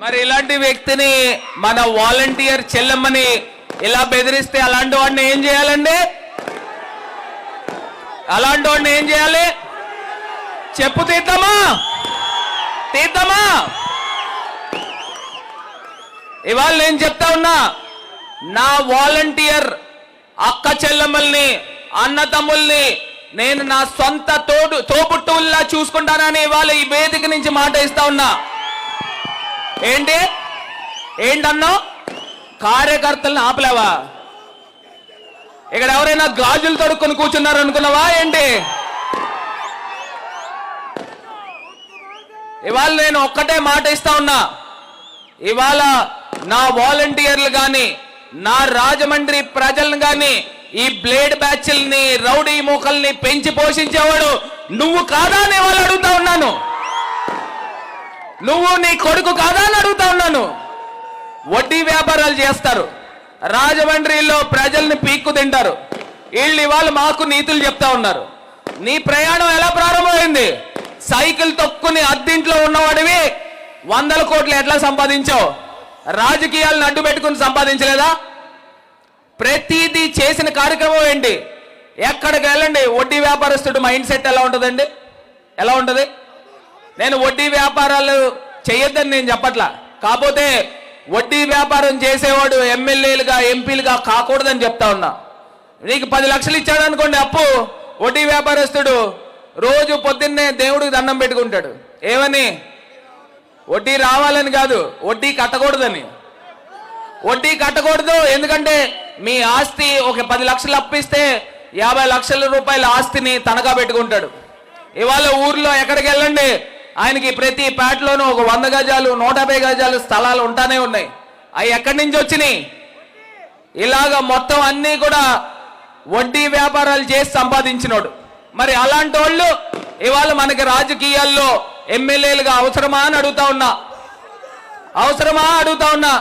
మరి ఇలాంటి వ్యక్తిని మన వాలంటీర్ చెల్లెమ్మని ఇలా బెదిరిస్తే అలాంటి వాడిని ఏం చేయాలండి? అలాంటి వాడిని ఏం చేయాలి? చెప్పు తీద్దామా తీద్దామా ఇవాళ నేను చెప్తా ఉన్నా నా వాలంటీర్ అక్క చెల్లెమ్మల్ని అన్న తమ్ముల్ని నేను నా సొంత తోడు తోబుట్టువుల్లా చూసుకుంటానని ఇవాళ ఈ వేదిక నుంచి మాట ఇస్తా ఉన్నా. ఏంటి? ఏంటన్నా? కార్యకర్తల్ని ఆపలేవా? ఇక్కడ ఎవరైనా గాజులు తడుక్కొని కూర్చున్నారు అనుకున్నావా ఏంటి? ఇవాళ నేను ఒక్కటే మాట ఇస్తా ఉన్నా. ఇవాళ నా వాలంటీర్లు కానీ నా రాజమండ్రి ప్రజలను కానీ ఈ బ్లేడ్ బ్యాచ్ల్ని రౌడీ మూకల్ని పెంచి పోషించేవాడు నువ్వు కాదా అని వాళ్ళు అడుగుతా ఉన్నాను. నువ్వు నీ కొడుకు కాదా అని అడుగుతా ఉన్నాను. వడ్డీ వ్యాపారాలు చేస్తారు. రాజమండ్రిలో ప్రజల్ని పీక్కు తింటారు. వీళ్ళు ఇవాళ మాకు నీతులు చెప్తా ఉన్నారు. నీ ప్రయాణం ఎలా ప్రారంభమైంది? సైకిల్ తొక్కుని అద్దింట్లో ఉన్నవాడివి వందల కోట్లు ఎట్లా సంపాదించావు? రాజకీయాలను అడ్డు పెట్టుకుని సంపాదించలేదా? ప్రతిదీ చేసిన కార్యక్రమం ఏంటి? ఎక్కడికి వెళ్ళండి? వడ్డీ వ్యాపారస్తుడు మైండ్ సెట్ ఎలా ఉంటుందండి? ఎలా ఉంటుంది? నేను వడ్డీ వ్యాపారాలు చేయొద్దని నేను చెప్పట్లా. కాకపోతే వడ్డీ వ్యాపారం చేసేవాడు ఎమ్మెల్యేలుగా ఎంపీలుగా కాకూడదని చెప్తా ఉన్నా. నీకు పది లక్షలు ఇచ్చాడు అనుకోండి అప్పు. వడ్డీ వ్యాపారస్తుడు రోజు పొద్దున్నే దేవుడికి దండం పెట్టుకుంటాడు. ఏమని? వడ్డీ రావాలని కాదు వడ్డీ కట్టకూడదని. వడ్డీ కట్టకూడదు ఎందుకంటే మీ ఆస్తి ఒక పది లక్షలు అప్పిస్తే యాభై లక్షల రూపాయల ఆస్తిని తనఖా పెట్టుకుంటాడు. ఇవాళ ఊర్లో ఎక్కడికి వెళ్ళండి? ఆయనకి ప్రతి పేటలోనూ ఒక వంద గజాలు నూట గజాలు స్థలాలు ఉంటానే ఉన్నాయి. అవి ఎక్కడి నుంచి వచ్చినాయి? ఇలాగ మొత్తం అన్నీ కూడా వడ్డీ వ్యాపారాలు చేసి సంపాదించినోడు. మరి అలాంటి వాళ్ళు ఇవాళ మనకి రాజకీయాల్లో ఎమ్మెల్యేలుగా అవసరమా అని అడుగుతా ఉన్నా. అవసరమా అడుగుతా ఉన్నా.